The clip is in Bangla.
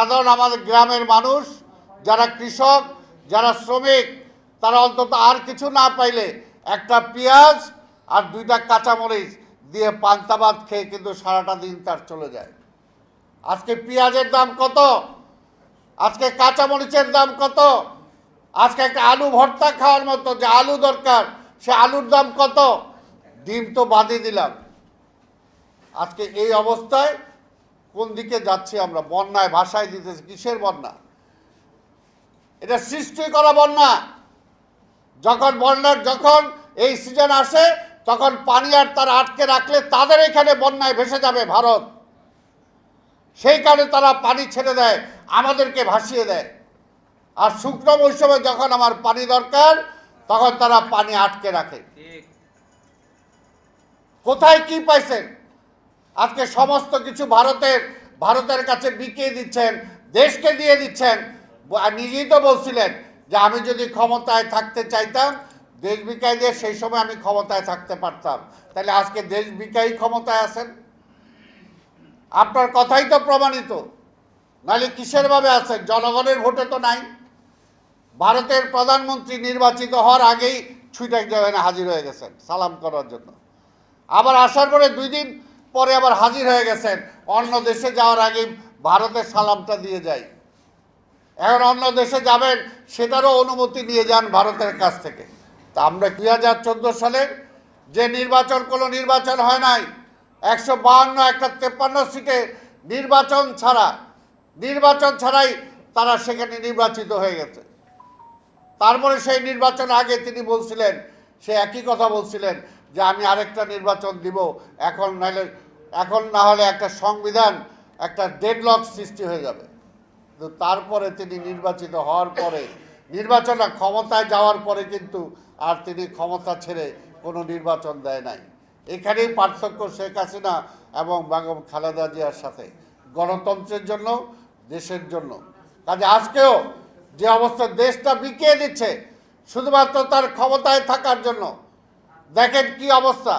সাধারণ আমাদের গ্রামের মানুষ, যারা কৃষক, যারা শ্রমিক, তারা অন্তত আর কিছু না পাইলে একটা পেঁয়াজ আর দুইটা কাঁচামরিচ দিয়ে পান্তা ভাত খেয়ে কিন্তু সারাটা দিন তার চলে যায়। আজকে পেঁয়াজের দাম কত? আজকে কাঁচামরিচের দাম কত? আজকে একটা আলু ভর্তা খাওয়ার মতো যে আলু দরকার, সে আলুর দাম কত? ডিম তো বাদই দিলাম। আজকে এই অবস্থায় কোন দিকে যাচ্ছি আমরা? বন্যায় ভাষায় দিতেছি কিসের বন্যা? এটা সৃষ্টি করা বন্যা। যখন বন্যার যখন এই সিজন আসে তখন পানি আর তারা আটকে রাখলে তাদের এখানে বন্যায় ভেসে যাবে ভারত। সেই কারণে তারা পানি ছেড়ে দেয় আমাদেরকে ভাসিয়ে দেয়। আর শুকনো মৌসুমে যখন আমার পানি দরকার তখন তারা পানি আটকে রাখে। কোথায় কি পাইছেন? আজকে সমস্ত কিছু ভারতের ভারতের কাছে বিকিয়ে দিচ্ছেন, দেশকে দিয়ে দিচ্ছেন। নিজেই তো বলছিলেন যে আমি যদি ক্ষমতায় থাকতে চাইতাম, দেশ বিকায় দিয়ে সেই সময় আমি ক্ষমতায় থাকতে পারতাম। তাহলে আজকে দেশ বিকাই ক্ষমতায় আছেন? আপনার কথাই তো প্রমাণিত। নাহলে কিসের ভাবে আছেন? জনগণের ভোটে তো নাই। ভারতের প্রধানমন্ত্রী নির্বাচিত হওয়ার আগেই ছুটে হাজির হয়ে গেছেন, সালাম করার জন্য। আবার আসার পরে দুই দিন পরে আবার হাজির হয়ে গেছেন। অন্য দেশে যাওয়ার আগে ভারতের সালামটা দিয়ে যাই এখন অন্য দেশে যাবেন, সেটারও অনুমতি নিয়ে যান ভারতের কাছ থেকে। তা আমরা দুই হাজার চোদ্দ সালের যে নির্বাচন, কোনো নির্বাচন হয় নাই, একশো বাহান্ন একটা তেপ্পান্ন সিটে নির্বাচন ছাড়া, নির্বাচন ছাড়াই তারা সেখানে নির্বাচিত হয়ে গেছে। তারপরে সেই নির্বাচন আগে তিনি বলছিলেন, সে একই কথা বলছিলেন যে আমি আরেকটা নির্বাচন দিব। এখন নাহলে এখন না হলে একটা সংবিধান, একটা ডেডলক সৃষ্টি হয়ে যাবে। কিন্তু তারপরে তিনি নির্বাচিত হওয়ার পরে, নির্বাচনে ক্ষমতায় যাওয়ার পরে কিন্তু আর তিনি ক্ষমতা ছেড়ে কোনো নির্বাচন দেয় নাই। এখানেই পার্থক্য শেখ হাসিনা এবং বেগম খালেদা জিয়ার সাথে। গণতন্ত্রের জন্য, দেশের জন্য। কাজে আজকেও যে অবস্থা দেশটা বিকিয়ে দিচ্ছে, শুধুমাত্র তার ক্ষমতায় থাকার জন্য দেখেন কি অবস্থা।